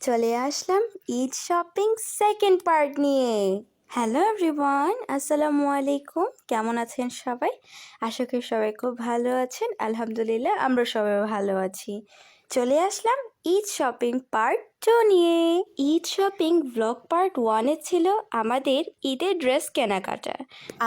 চলে আসলাম Eid shopping second part নিয়ে। হ্যালো এভরিওয়ান আসসালামু আলাইকুম। কেমন আছেন সবাই? আশা করি সবাই খুব ভালো আছেন। আলহামদুলিল্লাহ আমরা সবাই ভালো আছি। চলে আসলাম ঈদ শপিং পার্ট টু নিয়ে। ঈদ শপিং ব্লগ পার্ট ওয়ানে ছিল আমাদের ঈদের ড্রেস কেনাকাটা।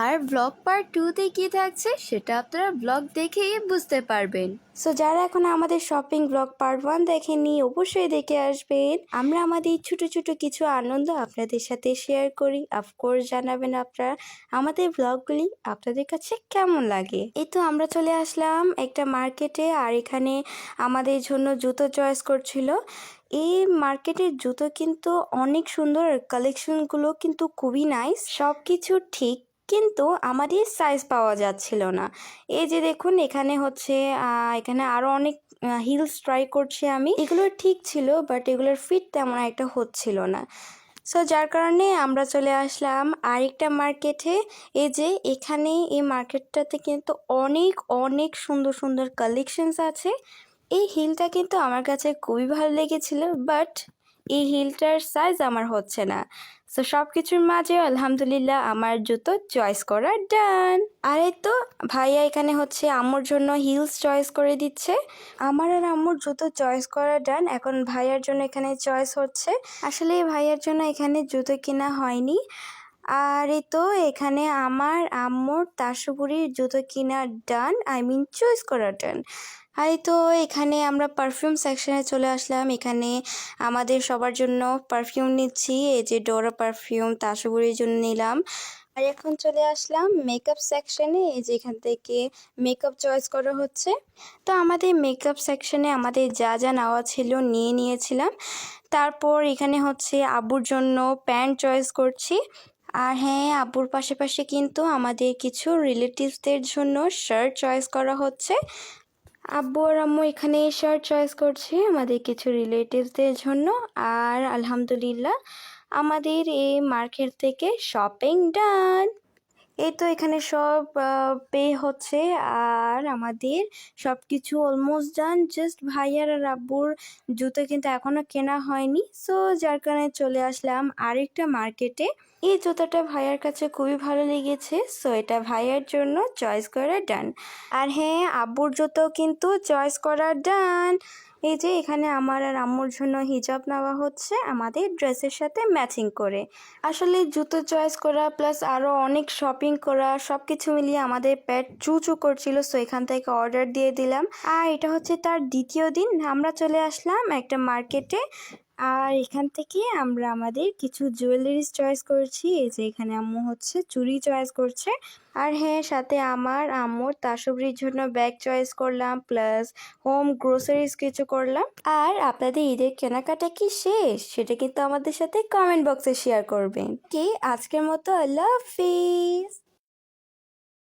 আর ব্লগ পার্ট টুতে কি থাকছে সেটা আপনারা ব্লগ দেখেই বুঝতে পারবেন। সো যারা এখন আমাদের শপিং ব্লগ পার্ট ওয়ান দেখেননি, অবশ্যই দেখে আসবেন। আমরা আমাদের ছোট ছোট কিছু আনন্দ আপনাদের সাথে শেয়ার করি। অফকোর্স জানাবেন আপনারা আমাদের ব্লগগুলি আপনাদের কাছে কেমন লাগে। এই তো আমরা চলে আসলাম একটা মার্কেটে আর এখানে আমাদের জন্য জুতো চয়েস করছিল এই মার্কেটের জুতো কিন্তু অনেক সুন্দর কালেকশনগুলো কিন্তু খুবই নাইস সব কিছু ঠিক, কিন্তু আমাদের সাইজ পাওয়া যাচ্ছিল না। এই যে দেখুন, এখানে হচ্ছে এখানে আরও অনেক হিলস ট্রাই করছি আমি। এগুলো ঠিক ছিল বাট এগুলোর ফিট তেমন একটা হচ্ছিল না। সো যার কারণে আমরা চলে আসলাম আরেকটা মার্কেটে এই যে এখানে এই মার্কেটটাতে কিন্তু অনেক অনেক সুন্দর সুন্দর কালেকশনস আছে। এই হিলটা কিন্তু আমার কাছে খুবই ভালো লেগেছিল বাট এই হিলটার সাইজ আমার হচ্ছে না। সো সব কিছুর মাঝে আলহামদুলিল্লাহ আমার জুতো চয়েস করা ডান আর তো ভাইয়া এখানে হচ্ছে আম্মুর জন্য হিলস চয়েস করে দিচ্ছে। আমার আর আম্মুর জুতো চয়েস করা ডান এখন ভাইয়ার জন্য এখানে চয়েস হচ্ছে। আসলে ভাইয়ার জন্য এখানে জুতো কেনা হয়নি। আর এই তো এখানে আমার আম্মুর তাসুপুরির জুতো কিনা ডান আই মিন চয়েস করা ডান আর তো এখানে আমরা পারফিউম সেকশনে চলে আসলাম। এখানে আমাদের সবার জন্য পারফিউম নিচ্ছি। এই যে ডোরা পারফিউম তাসুপুরির জন্য নিলাম। আর এখন চলে আসলাম মেকআপ সেকশনে এই যে এখান থেকে মেকআপ চয়েস করা হচ্ছে। তো আমাদের মেকআপ সেকশনে আমাদের যা যা নেওয়া ছিল নিয়ে নিয়েছিলাম। তারপর এখানে হচ্ছে আবুর জন্য প্যান্ট চয়েস করছি। আর হ্যাঁ আব্বুর পাশাপাশি কিন্তু আমাদের কিছু রিলেটিভসদের জন্য শার্ট চয়েস করা হচ্ছে। আব্বু আর আম্মু এখানে শার্ট চয়েস করছে আমাদের কিছু রিলেটিভসদের জন্য। আর আলহামদুলিল্লাহ, আমাদের এই মার্কেট থেকে শপিং ডান এই তো এখানে সব পে হচ্ছে। আর আমাদের সব কিছু অলমোস্ট ডান জাস্ট ভাইয়ার আর আব্বুর জুতো কিন্তু এখনও কেনা হয়নি। সো যার কারণে চলে আসলাম আরেকটা মার্কেটে এই জুতোটা ভাইয়ার কাছে খুবই ভালো লেগেছে। সো এটা ভাইয়ার জন্য চয়েস করা ডান আর হ্যাঁ আব্বুর জুতো কিন্তু চয়েস করা ডান এই যে এখানে আমার আর আম্মুর জন্য হিজাব নেওয়া হচ্ছে, আমাদের ড্রেসের সাথে ম্যাচিং করে। আসলে জুতো চয়েস করা প্লাস আরও অনেক শপিং করা সব কিছু মিলিয়ে আমাদের প্যাট চু চু করছিল সো এখান থেকে অর্ডার দিয়ে দিলাম। আর এটা হচ্ছে তার দ্বিতীয় দিন, আমরা চলে আসলাম একটা মার্কেটে আর এখান থেকে আমরা আমাদের কিছু জুয়েলারিস চয়েস করছি। এই যে এখানে আম্মু হচ্ছে চুড়ি চয়েস করছে। আর হ্যাঁ সাথে আমার আম্মুর তাসবরির জন্য ব্যাগ চয়েস করলাম প্লাস হোম গ্রোসারিজ কিছু করলাম। আর আপনাদের ঈদের কেনাকাটা কি শেষ? সেটা কিন্তু আমাদের সাথে কমেন্ট বক্সে শেয়ার করবেন। কি? আজকের মতো আল্লাহ হাফিজ।